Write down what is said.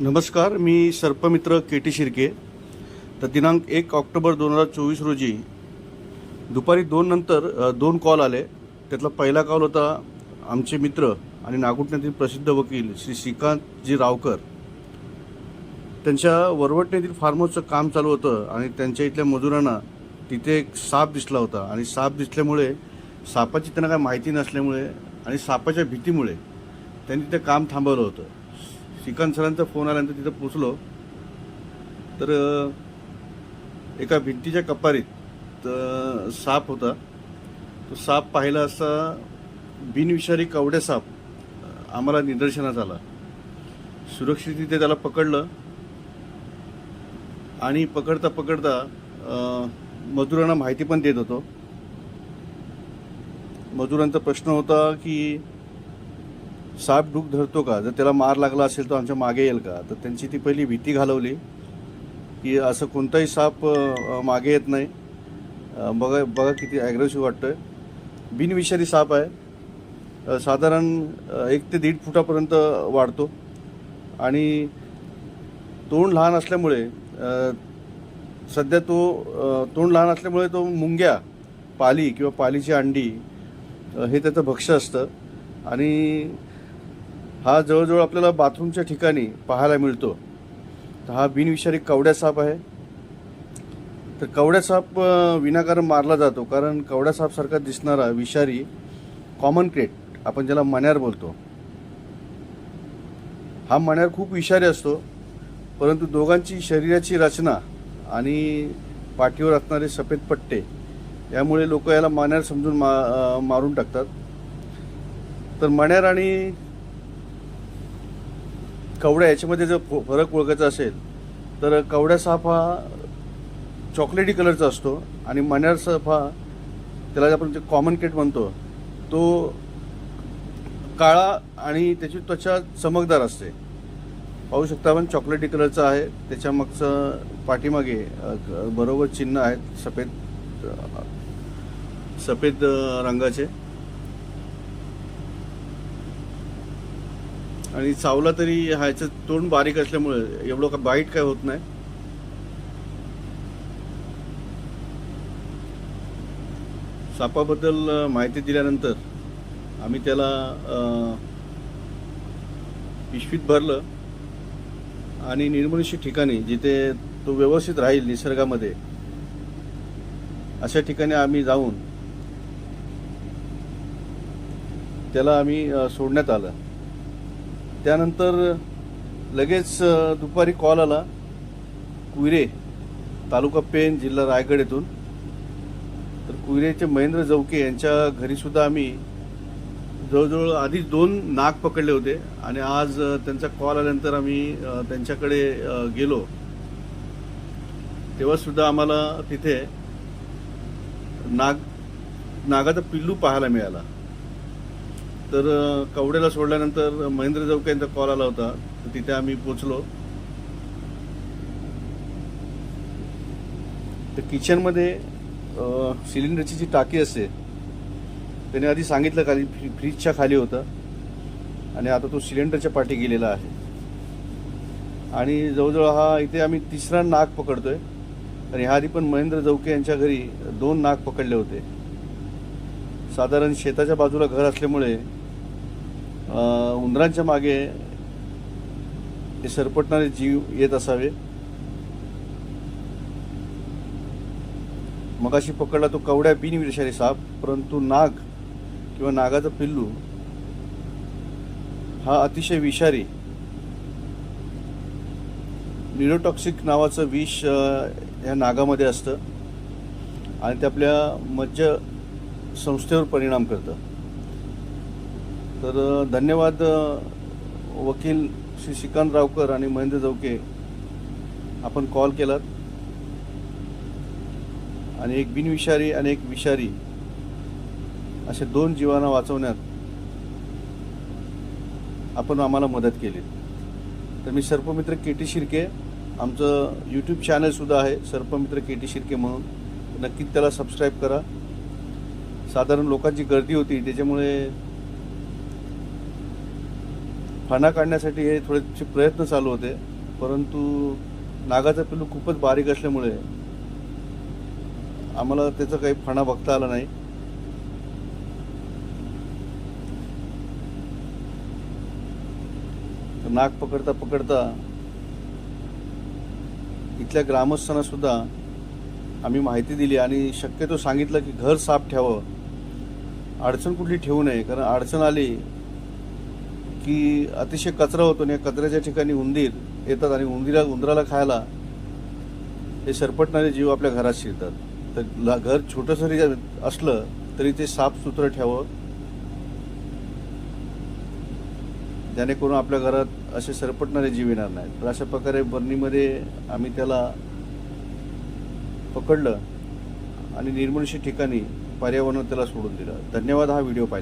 नमस्कार मी सर्पमित्र के टी शिर्के. तर दिनांक एक ऑक्टोबर दोन हजार चोवीस रोजी दुपारी दोन नंतर दोन कॉल आले. त्यातला पहिला कॉल होता आमचे मित्र आणि नागुटण्यातील प्रसिद्ध वकील श्री श्रीकांतजी रावकर. त्यांच्या वरवटणीतील फार्महाऊसचं काम चालू होतं आणि त्यांच्या इथल्या मजुरांना तिथे एक साप दिसला होता. आणि साप दिसल्यामुळे सापाची त्यांना काय माहिती नसल्यामुळे आणि सापाच्या भीतीमुळे त्यांनी ते काम थांबवलं होतं. श्रीकांत सरांचा फोन आल्यानंतर तिथं पोचलो तर एका भिंतीच्या कपारीत साप होता. तो साप पाहिला असता बिनविषारी कवड्या साप आम्हाला निदर्शनास आला. सुरक्षित तिथे त्याला पकडलं. आणि पकडता पकडता मजुरांना माहिती पण देत होतो. मजुरांचा प्रश्न होता की साप डूक धरतो का? जर त्याला मार लागला असेल तर आमच्या मागे येईल का? तर त्यांची ती पहिली भीती घालवली की असं कोणताही साप मागे येत नाही. बघा बघा किती ॲग्रेसिव्ह आहे बिनविषारी साप आहे. साधारण एक ते दीड फुटापर्यंत वाढतो. आणि तोंड लहान असल्यामुळे सध्या तो तोंड लहान असल्यामुळे तो मुंग्या पाली किंवा पालीची अंडी हे त्याचं भक्ष्य असतं. आणि हा जवळजवळ आपल्याला बाथरूमच्या ठिकाणी पाहायला मिळतो. तर हा बिनविषारी कवड्या साप आहे. तर कवड्या साप विनाकारण मारला जातो. कारण कवड्या सापसारखा दिसणारा विषारी कॉमन क्रेट आपण ज्याला मण्यार बोलतो. हा मण्यार खूप विषारी असतो. परंतु दोघांची शरीराची रचना आणि पाठीवर असणारे सफेद पट्टे यामुळे लोक याला मण्यार समजून मा मारून टाकतात. तर मण्यार आणि कवड्या याच्यामध्ये जर फरक ओळखायचा असेल तर कवड्या साप हा चॉकलेटी कलरचा असतो आणि मण्यार साप हा त्याला जे आपण जे कॉमन केट म्हणतो तो काळा आणि त्याची त्वचा चमकदार असते. पाहू शकता आपण चॉकलेटी कलरचा आहे त्याच्या मागचं पाठीमागे बरोबर चिन्ह आहेत सफेद सफेद रंगाचे. आणि चावला तरी ह्याचं तोंड बारीक असल्यामुळे एवढं का बाईट काय होत नाही. सापाबद्दल माहिती दिल्यानंतर आम्ही त्याला पिशवीत भरलं आणि निर्मनुष्य ठिकाणी जिथे तो व्यवस्थित राहील निसर्गामध्ये अशा ठिकाणी आम्ही जाऊन त्याला आम्ही सोडण्यात आलं. त्यानंतर लगेच दुपारी कॉल आला. कुयरे तालुका पेन जिल्हा रायगड येथून. तर कुयरेचे महेंद्र जवके यांच्या घरीसुद्धा आम्ही जवळजवळ आधीच दोन नाग पकडले होते. आणि आज त्यांचा कॉल आल्यानंतर आम्ही त्यांच्याकडे गेलो. तेव्हासुद्धा आम्हाला तिथे नाग नागाचा पिल्लू पाहायला मिळाला. तर कवडेला कवड्याला सोडल्यानंतर महेंद्र चौक यांचा कॉल आला होता. तर तिथे आम्ही पोचलो तर किचनमध्ये सिलेंडरची जी टाकी असते त्याने आधी सांगितलं खाली फ्री फ्रीजच्या खाली होतं. आणि आता तो सिलेंडरच्या पाठी गेलेला आहे. आणि जवळजवळ हा इथे आम्ही तिसरा नाग पकडतोय. आणि ह्या आधी पण महेंद्र जौके यांच्या घरी दोन नाग पकडले होते. साधारण शेताच्या बाजूला घर असल्यामुळे उंदरांच्या मागे हे सरपटणारे जीव येत असावे. मगाशी पकडला तो कवड्या बिनविषारी साप परंतु नाग किंवा नागाचा पिल्लू हा अतिशय विषारी. न्यूरोटॉक्सिक नावाचं विष ह्या या नागामध्ये असतं आणि ते आपल्या मज्ज संस्थेवर परिणाम करतं. तर धन्यवाद वकील श्री श्रीकांत रावकर आणि महेंद्र जवके आपण कॉल केलात. आणि एक बिनविषारी आणि एक विषारी असे दोन जीवांना वाचवण्यात आपण आम्हाला मदत केली. तर मी सर्पमित्र के टी शिर्के आमचं यूट्यूब चॅनलसुद्धा आहे सर्पमित्र के टी शिर्के म्हणून. नक्कीच त्याला सबस्क्राईब करा. साधारण लोकांची गर्दी होती त्याच्यामुळे फणा काढण्यासाठी हे थोडेसे प्रयत्न चालू होते परंतु नागाचं पिल्लू खूपच बारीक असल्यामुळे आम्हाला त्याचा काही फणा बघता आला नाही. नाग पकडता पकडता इथल्या ग्रामस्थांना सुद्धा आम्ही माहिती दिली आणि शक्यतो सांगितलं की घर साफ ठेवावं. अडचण कुठली ठेवू नये कारण अडचण आली की अतिशय कचरा होतो आणि या कचऱ्याच्या ठिकाणी उंदीर येतात आणि उंदिरा उंदराला खायला हे सरपटणारे जीव आपल्या घरात शिरतात. तर घर छोटंसं जरी असलं तरी ते साफसुथरं ठेवावं. जेणेकरून आपल्या घरात असे सरपटणारे जीव येणार नाहीत. तर अशा प्रकारे बर्नीमध्ये आम्ही त्याला पकडलं आणि निर्मनुष्य ठिकाणी पर्यावरण त्याला सोडून दिलं. धन्यवाद हा व्हिडिओ पाहिला